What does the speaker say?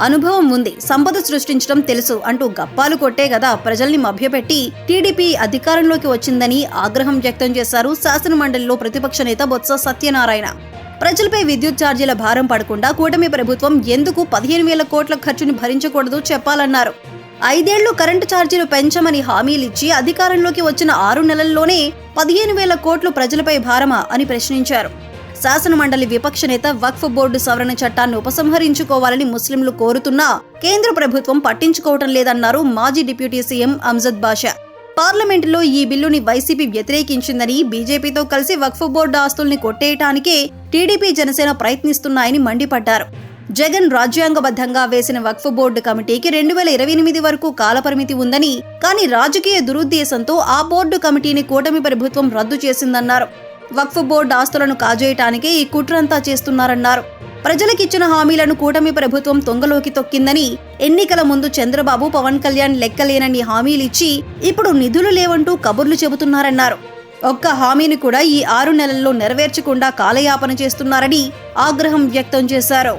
అనుభవం ఉంది సంపద సృష్టించడం తెలుసు అంటూ గప్పాలు కొట్టే గదా ప్రజల్ని మభ్యపెట్టి టీడీపీ అధికారంలోకి వచ్చిందని ఆగ్రహం వ్యక్తం చేశారు శాసనమండలిలో ప్రతిపక్ష నేత బొత్స సత్యనారాయణ. ప్రజలపై విద్యుత్ ఛార్జీల భారం పడకుండా కూటమి ప్రభుత్వం ఎందుకు పదిహేను వేల కోట్ల ఖర్చుని భరించకూడదు చెప్పాలన్నారు. ఐదేళ్ళు కరెంటు ఛార్జీలు పెంచమని హామీలిచ్చి అధికారంలోకి వచ్చిన ఆరు నెలల్లోనే పదిహేను వేల కోట్లు ప్రజలపై భారమా అని ప్రశ్నించారు. శాసనమండలి విపక్ష నేత వక్ఫ్ బోర్డు సవరణ చట్టాన్ని ఉపసంహరించుకోవాలని ముస్లింలు కోరుతున్నా కేంద్ర ప్రభుత్వం పట్టించుకోవటం లేదన్నారు మాజీ డిప్యూటీ సీఎం అమ్జద్ బాషా. పార్లమెంటులో ఈ బిల్లుని వైసీపీ వ్యతిరేకించిందని బీజేపీతో కలిసి వక్ఫ్ బోర్డు ఆస్తుల్ని కొట్టేయటానికే టీడీపీ జనసేన ప్రయత్నిస్తున్నాయని మండిపడ్డారు. జగన్ రాజ్యాంగబద్ధంగా వేసిన వక్ఫ్ బోర్డు కమిటీకి రెండు వేల ఇరవై ఎనిమిది వరకు కాలపరిమితి ఉందని కానీ రాజకీయ దురుద్దేశంతో ఆ బోర్డు కమిటీని కూటమి ప్రభుత్వం రద్దు చేసిందన్నారు. వక్ఫ్ బోర్డు ఆస్తులను కాజేయటానికే ఈ కుట్రంతా చేస్తున్నారన్నారు. ప్రజలకిచ్చిన హామీలను కూటమి ప్రభుత్వం తొంగలోకి తొక్కిందని ఎన్నికల ముందు చంద్రబాబు పవన్ కళ్యాణ్ లెక్కలేనని హామీలిచ్చి ఇప్పుడు నిధులు లేవంటూ కబుర్లు చెబుతున్నారన్నారు. ఒక్క హామీని కూడా ఈ ఆరు నెలల్లో నెరవేర్చకుండా కాలయాపన చేస్తున్నారని ఆగ్రహం వ్యక్తం చేశారు.